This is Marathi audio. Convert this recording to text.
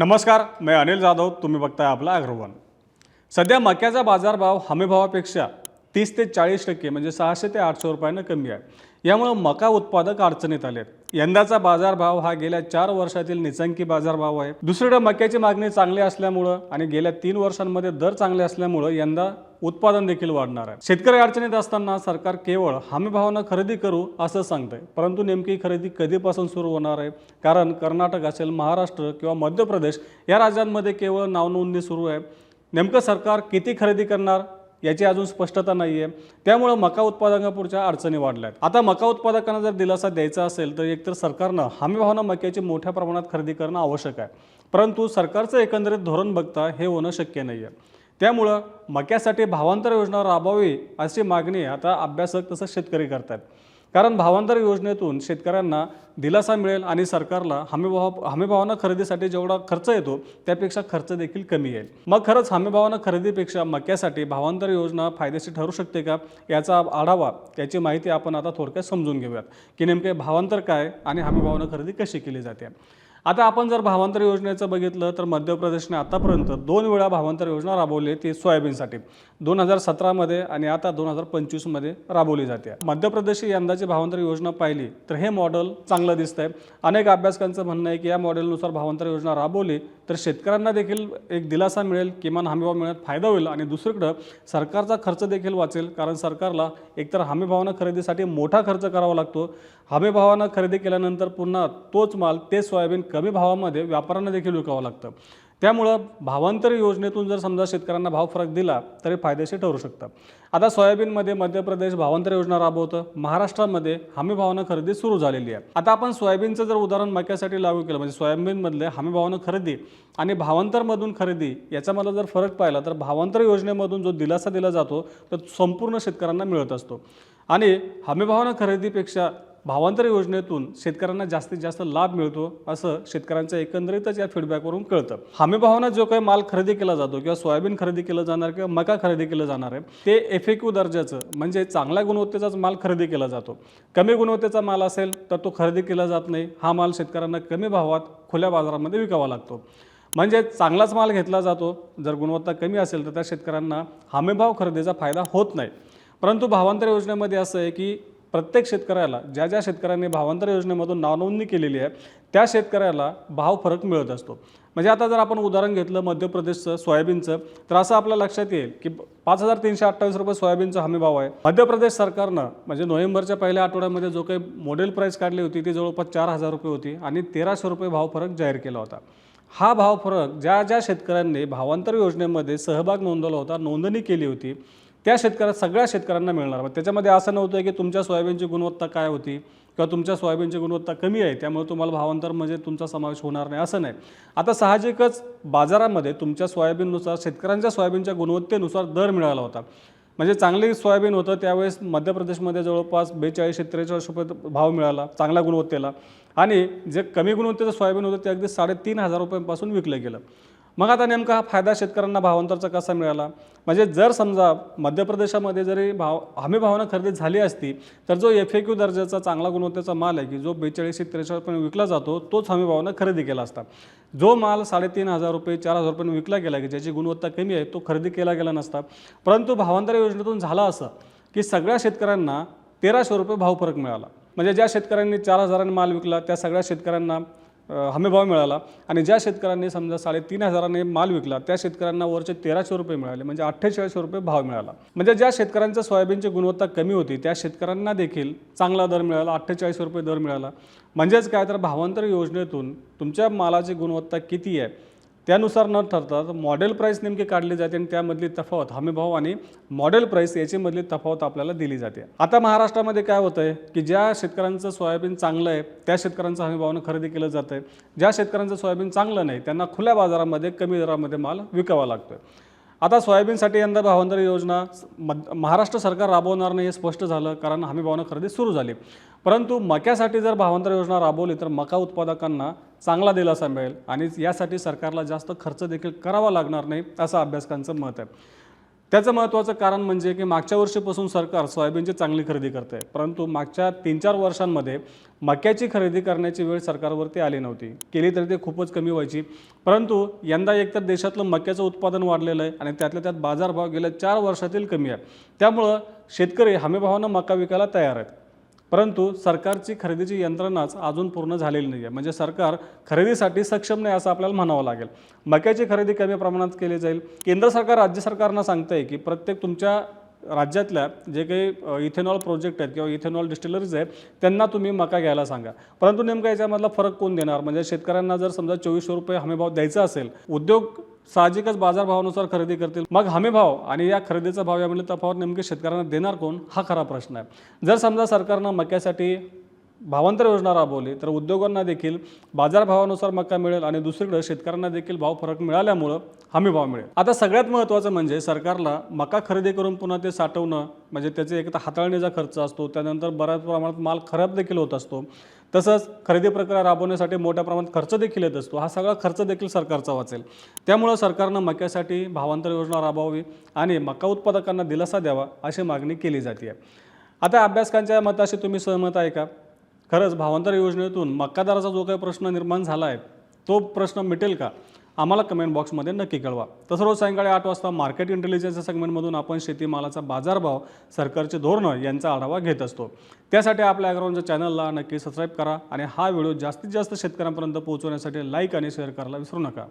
नमस्कार मी अनिल जाधव तुम्ही बघताय आपला अग्रवन. सध्या मक्याचा बाजारभाव हमीभावापेक्षा तीस ते चाळीस टक्के म्हणजे सहाशे ते आठशे रुपयानं कमी आहे. यामुळं मका उत्पादक अडचणीत आले यंदाचा बाजारभाव हा गेल्या चार वर्षातील निचंकी बाजारभाव आहे. दुसरीकडे मक्याची मागणी चांगली असल्यामुळं आणि गेल्या तीन वर्षांमध्ये दर चांगले असल्यामुळं यंदा उत्पादन देखील वाढणार आहे. शेतकरी अडचणीत असताना सरकार केवळ हमीभावानं खरेदी करू असं सांगतंय. परंतु नेमकी खरेदी कधीपासून सुरू होणार आहे? कारण कर्नाटक असेल महाराष्ट्र किंवा मध्य प्रदेश या राज्यांमध्ये केवळ नावनोंदणी सुरू आहे. नेमकं सरकार किती खरेदी करणार? याची अजून स्पष्टता नाही आहे त्यामुळं मका उत्पादकापुढच्या अडचणी वाढल्या आहेत आता मका उत्पादकांना जर दिलासा द्यायचा असेल तर एकतर सरकारनं हमीभावानं मक्याची मोठ्या प्रमाणात खरेदी करणं आवश्यक आहे. परंतु सरकारचं एकंदरीत धोरण बघता हे होणं शक्य नाही आहे त्यामुळं मक्यासाठी भावांतर योजना राबवावी अशी मागणी आता अभ्यासक तसंच शेतकरी करतात कारण भावांतर योजनेतून शेतकऱ्यांना दिलासा मिळेल आणि सरकारला हमीभाव हमीभावानं खरेदीसाठी जेवढा खर्च येतो त्यापेक्षा खर्च देखील कमी येईल. मग खरंच हमीभावानं खरेदीपेक्षा मक्यासाठी भावांतर योजना फायदेशीर ठरू शकते का? याचा आढावा याची माहिती आपण आता थोडक्यात समजून घेऊयात की नेमके भावांतर काय आणि हमीभावानं खरेदी कशी केली जाते. आता आपण जर भावांतर योजनेचं बघितलं तर मध्य प्रदेशने आतापर्यंत दोन वेळा भावांतर योजना राबवली ती सोयाबीनसाठी. दोन हजार सतरामध्ये आणि आता दोन हजार पंचवीसमध्ये राबवली जाते. मध्य प्रदेश ही यंदाची भावांतर योजना पाहिली तर हे मॉडेल चांगलं दिसतंय. अनेक अभ्यासकांचं म्हणणं आहे की या मॉडेलनुसार भावांतर योजना राबवली तर शेतकऱ्यांना देखील एक दिलासा मिळेल किमान हमीभाव मिळण्यात फायदा होईल आणि दुसरीकडं सरकारचा खर्च देखील वाचेल कारण सरकारला एकतर हमीभावानं खरेदीसाठी मोठा खर्च करावा लागतो. हमीभावानं खरेदी केल्यानंतर पुन्हा तोच माल ते सोयाबीन कमी भावामध्ये व्यापाऱ्यांना देखील विकावं लागतं. त्यामुळं भावांतर योजनेतून जर समजा शेतकऱ्यांना भाव फरक दिला तरी फायदेशीर ठरू शकतं. आता सोयाबीनमध्ये मध्य प्रदेश भावांतर योजना राबवतं. महाराष्ट्रामध्ये हमी भावानं खरेदी सुरू झालेली आहे. आता आपण सोयाबीनचं जर उदाहरण मक्यासाठी लागू केलं म्हणजे सोयाबीनमधले हमी भावानं खरेदी आणि भावांतरमधून खरेदी याच्यामधला जर फरक पाहिला तर भावांतर योजनेमधून जो दिलासा दिला जातो तो संपूर्ण शेतकऱ्यांना मिळत असतो. आणि हमीभावानं खरेदीपेक्षा भावांतर योजनेतून शेतकऱ्यांना जास्तीत जास्त लाभ मिळतो असं शेतकऱ्यांच्या एकंदरीतच या फीडबॅकवरून कळतं. हमीभावानं जो काही माल खरेदी केला जातो किंवा सोयाबीन खरेदी केलं जाणार किंवा मका खरेदी केलं जाणार आहे ते एफ दर्जाचं म्हणजे चांगल्या गुणवत्तेचाच माल खरेदी केला जातो. कमी गुणवत्तेचा माल असेल तर तो खरेदी केला जात नाही. हा माल शेतकऱ्यांना कमी भावात खुल्या बाजारामध्ये विकावा लागतो. म्हणजे चांगलाच माल घेतला जातो. जर गुणवत्ता कमी असेल तर त्या शेतकऱ्यांना हमीभाव खरेदीचा फायदा होत नाही. परंतु भावांतर योजनेमध्ये असं आहे की प्रत्येक शेतकऱ्याला ज्या ज्या शेतकऱ्यांनी भावांतर योजनेमधून नावनोंदणी केलेली आहे त्या शेतकऱ्याला भाव फरक मिळत असतो. म्हणजे आता जर आपण उदाहरण घेतलं मध्य प्रदेशचं सोयाबीनचं तर असं आपल्या लक्षात येईल की पाच हजार तीनशे अठ्ठावीस रुपये सोयाबीनचा हमी भाव आहे. मध्य प्रदेश सरकारनं म्हणजे नोव्हेंबरच्या पहिल्या आठवड्यामध्ये जो काही मॉडेल प्राईस काढली होती ती जवळपास चार हजार रुपये होती आणि तेराशे रुपये भाव फरक जाहीर केला होता. हा भाव फरक ज्या ज्या शेतकऱ्यांनी भावांतर योजनेमध्ये सहभाग नोंदवला होता नोंदणी केली होती त्या शेतकऱ्या सगळ्या शेतकऱ्यांना मिळणार. मग त्याच्यामध्ये असं नव्हतं की तुमच्या सोयाबीनची गुणवत्ता काय होती किंवा तुमच्या सोयाबीनची गुणवत्ता कमी आहे त्यामुळे तुम्हाला भावांतर म्हणजे तुमचा समावेश होणार नाही असं नाही. आता साहजिकच बाजारामध्ये तुमच्या सोयाबीननुसार शेतकऱ्यांच्या सोयाबीनच्या गुणवत्तेनुसार दर मिळाला होता. म्हणजे चांगली सोयाबीन होतं त्यावेळेस मध्य प्रदेशमध्ये जवळपास बेचाळीस त्रेचाळीस रुपये भाव मिळाला चांगल्या गुणवत्तेला. आणि जे कमी गुणवत्तेचं सोयाबीन होतं ते अगदी साडेतीन हजार रुपयांपासून विकलं गेलं. मग आता नेमका हा फायदा शेतकऱ्यांना भावांतरचा कसा मिळाला? म्हणजे जर समजा मध्य प्रदेशामध्ये जरी भाव हमी भावानं खरेदी झाली असती तर जो एफ ए क्यू दर्जाचा चांगला गुणवत्तेचा माल आहे की जो बेचाळीसशे त्रेचाळीसपर्यंत रुपये विकला जातो तोच हमी भावानं खरेदी केला असता. जो माल साडेतीन हजार रुपये चार हजार रुपये विकला गेला की ज्याची गुणवत्ता कमी आहे तो खरेदी केला गेला नसता. परंतु भावांतर योजनेतून झाला असं की सगळ्या शेतकऱ्यांना तेराशे रुपये भाव फरक मिळाला. म्हणजे ज्या शेतकऱ्यांनी चार हजारांनी माल विकला त्या सगळ्या शेतकऱ्यांना हमीभाव मिळाला. आणि ज्या शेतकऱ्यांनी समजा साडेतीन हजाराने माल विकला त्या शेतकऱ्यांना वरचे तेराशे रुपये मिळाले म्हणजे अठ्ठेचाळीसशे रुपये भाव मिळाला. म्हणजे ज्या शेतकऱ्यांचं सोयाबीनची गुणवत्ता कमी होती त्या शेतकऱ्यांना देखील चांगला दर मिळाला अठ्ठेचाळीस रुपये दर मिळाला. म्हणजेच काय तर भावांतर योजनेतून तुमच्या मालाची गुणवत्ता किती आहे त्यानुसार न ठरता मॉडेल प्राईस नेमकी काढली जाते आणि त्यामधली तफावत हमीभाव आणि मॉडेल प्राईस याच्यामधली तफावत आपल्याला दिली जाते. आता महाराष्ट्रामध्ये काय होतं आहे की ज्या शेतकऱ्यांचं सोयाबीन चांगलं आहे त्या शेतकऱ्यांचं हमीभावानं खरेदी केलं जातं आहे ज्या शेतकऱ्यांचं सोयाबीन चांगलं नाही त्यांना खुल्या बाजारामध्ये कमी दरामध्ये माल विकावा लागतो आता सोयाबीनसाठी यंदा भावांतर योजना महाराष्ट्र सरकार राबवणार नाही हे स्पष्ट झालं कारण हमीभावानं खरेदी सुरू झाली. परंतु मक्यासाठी जर भावांतर योजना राबवली तर मका उत्पादकांना चांगला दिलासा मिळेल आणि यासाठी सरकारला जास्त खर्च देखील करावा लागणार नाही असं अभ्यासकांचं मत आहे. त्याचं महत्त्वाचं कारण म्हणजे की मागच्या वर्षीपासून सरकार सोयाबीनची चांगली खरेदी करते परंतु मागच्या तीन चार वर्षांमध्ये मक्याची खरेदी करण्याची वेळ सरकारवरती आली नव्हती. केली तरी ते खूपच कमी व्हायची. परंतु यंदा एकतर देशातलं मक्याचं उत्पादन वाढलेलं आहे आणि त्यातल्या त्यात बाजारभाव गेल्या चार वर्षातील कमी आहे. त्यामुळं शेतकरी हमीभावानं मका विकायला तयार आहेत. परंतु सरकारची खरेदीची यंत्रणाच अजून पूर्ण झालेली नाही आहे म्हणजे सरकार खरेदीसाठी सक्षम नाही असं आपल्याला म्हणावं लागेल. मक्याची खरेदी कमी प्रमाणात केली जाईल. केंद्र सरकार राज्य सरकारनं सांगतंय की प्रत्येक तुमच्या राज्यातल्या जे काही इथेनॉल प्रोजेक्ट आहेत किंवा इथेनॉल डिस्टिलरीज आहेत त्यांना तुम्ही मका घ्यायला सांगा. परंतु नेमका याच्यामधला फरक कोण देणार? म्हणजे शेतकऱ्यांना जर समजा चोवीसशे रुपये हमीभाव द्यायचा असेल उद्योग साहजिकच बाजारभावानुसार खरेदी करतील. मग हमीभाव आणि या खरेदीचा भाव यामध्ये तफावत नेमके शेतकऱ्यांना देणार कोण? हा खरा प्रश्न आहे. जर समजा सरकारनं मक्यासाठी भावांतर योजना राबवली तर उद्योगांना देखील बाजारभावानुसार मका मिळेल आणि दुसरीकडे शेतकऱ्यांना देखील भाव फरक मिळाल्यामुळं हमी भाव मिळेल. आता सगळ्यात महत्त्वाचं म्हणजे सरकारला मका खरेदी करून पुन्हा ते साठवणं म्हणजे त्याचे एक तर हाताळणीचा खर्च असतो त्यानंतर बऱ्याच प्रमाणात माल खराब देखील होत असतो. तसंच खरेदी प्रक्रिया राबवण्यासाठी मोठ्या प्रमाणात खर्च देखील येत असतो. हा सगळा खर्च देखील सरकारचा वाचेल. त्यामुळं सरकारनं मक्यासाठी भावांतर योजना राबवावी आणि मका उत्पादकांना दिलासा द्यावा अशी मागणी केली जाते आता अभ्यासकांच्या मताशी तुम्ही सहमत आहे का? खरंच भावांतर योजनेतून मक्कादाराचा जो काही प्रश्न निर्माण झाला आहे तो प्रश्न मिटेल का? आम्हाला कमेंट बॉक्समध्ये नक्की कळवा. तसं रोज सायंकाळी आठ वाजता मार्केट इंटेलिजन्स सेगमेंटमधून आपण शेतीमालाचा बाजारभाव सरकारचे धोरणं यांचा आढावा घेत असतो. त्यासाठी आपल्या अग्राउंडच्या चॅनलला नक्की सबस्क्राईब करा आणि हा व्हिडिओ जास्तीत जास्त शेतकऱ्यांपर्यंत पोहोचवण्यासाठी लाईक आणि शेअर करायला विसरू नका.